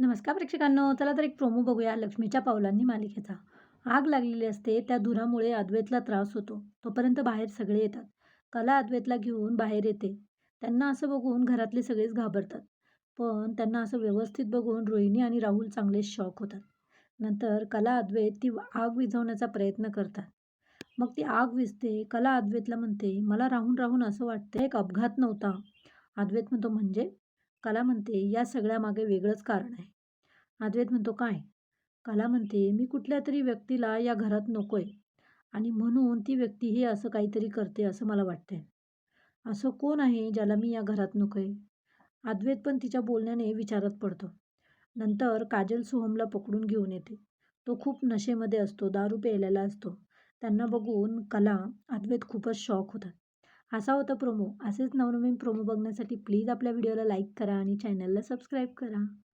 नमस्कार प्रेक्षकांनो चला तर एक प्रोमो बघूया लक्ष्मीच्या पावलांनी मालिकेचा. आग लागलेली असते त्या धुरामुळे अद्वैतला त्रास होतो. तोपर्यंत बाहेर सगळे येतात. कला अद्वैतला घेऊन बाहेर येते. त्यांना असं बघून घरातले सगळेच घाबरतात. पण त्यांना असं व्यवस्थित बघून रोहिणी आणि राहुल चांगले शॉक होतात. नंतर कला अद्वैत ती आग विझवण्याचा प्रयत्न करतात. मग ती आग विझते कला अद्वैतला म्हणते मला राहून राहून असं वाटतं एक अपघात नव्हता. अद्वैत म्हणतो म्हणजे? कला म्हणते या सगळ्यामागे वेगळंच कारण आहे. अद्वैत म्हणतो काय? कला म्हणते मी कुठल्या तरी व्यक्तीला या घरात नको आहे आणि म्हणून ती व्यक्ती हे असं काहीतरी करते असं मला वाटतंय. असं कोण आहे ज्याला मी या घरात नको आहे अद्वैत पण तिच्या बोलण्याने विचारत पडतो. नंतर काजल सोहमला पकडून घेऊन येते. तो खूप नशेमध्ये असतो दारू प्यायलेला असतो. त्यांना बघून कला अद्वैत खूपच शॉक होतात. असा होता प्रोमो असेच नवनवीन प्रोमो बघण्यासाठी प्लीज आपल्या व्हिडिओला लाईक करा आणि चॅनलला सबस्क्राईब करा.